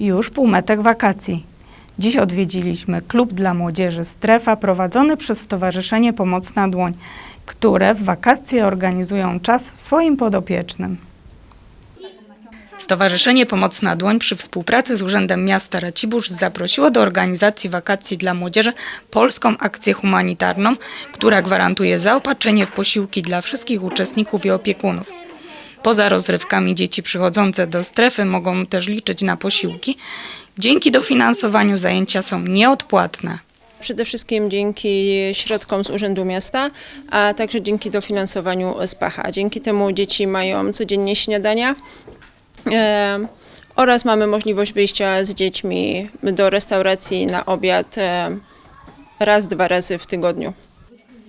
Już półmetek wakacji. Dziś odwiedziliśmy klub dla młodzieży Strefa prowadzony przez Stowarzyszenie Pomocna Dłoń, które w wakacje organizują czas swoim podopiecznym. Stowarzyszenie Pomocna Dłoń przy współpracy z Urzędem Miasta Racibórz zaprosiło do organizacji wakacji dla młodzieży polską akcję humanitarną, która gwarantuje zaopatrzenie w posiłki dla wszystkich uczestników i opiekunów. Poza rozrywkami dzieci przychodzące do strefy mogą też liczyć na posiłki. Dzięki dofinansowaniu zajęcia są nieodpłatne. Przede wszystkim dzięki środkom z Urzędu Miasta, a także dzięki dofinansowaniu z Pacha. Dzięki temu dzieci mają codziennie śniadania e, oraz mamy możliwość wyjścia z dziećmi do restauracji na obiad e, raz, dwa razy w tygodniu.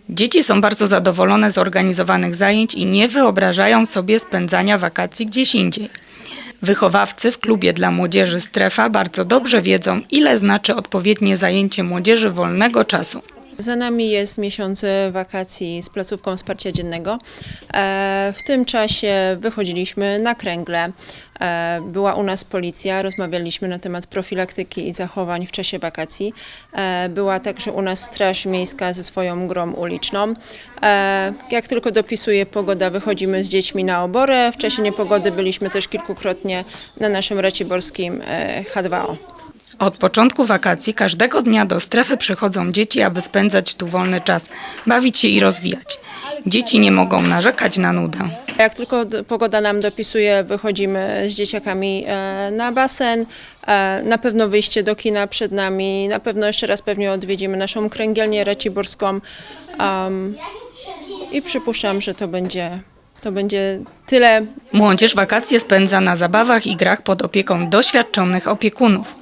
Dzieci są bardzo zadowolone z organizowanych zajęć i nie wyobrażają sobie spędzania wakacji gdzieś indziej. Wychowawcy w klubie dla młodzieży Strefa bardzo dobrze wiedzą, ile znaczy odpowiednie zajęcie młodzieży wolnego czasu. Za nami jest miesiąc wakacji z placówką wsparcia dziennego. E, W tym czasie wychodziliśmy na kręgle. E, Była u nas policja, rozmawialiśmy na temat profilaktyki i zachowań w czasie wakacji. E, Była także u nas Straż Miejska ze swoją grą uliczną. Jak tylko dopisuje pogoda, wychodzimy z dziećmi na oborę. W czasie niepogody byliśmy też kilkukrotnie na naszym raciborskim e, H2O. Od początku wakacji każdego dnia do strefy przychodzą dzieci, aby spędzać tu wolny czas, bawić się i rozwijać. Dzieci nie mogą narzekać na nudę. Jak tylko pogoda nam dopisuje, wychodzimy z dzieciakami e, na basen. E, Na pewno wyjście do kina przed nami. Na pewno jeszcze raz pewnie odwiedzimy naszą kręgielnię raciborską. Um, I przypuszczam, że to będzie, to będzie tyle. Młodzież wakacje spędza na zabawach i grach pod opieką doświadczonych opiekunów.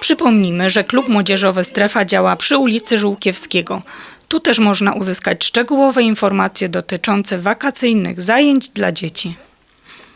Przypomnijmy, że klub młodzieżowy Strefa działa przy ulicy Żółkiewskiego. Tu też można uzyskać szczegółowe informacje dotyczące wakacyjnych zajęć dla dzieci.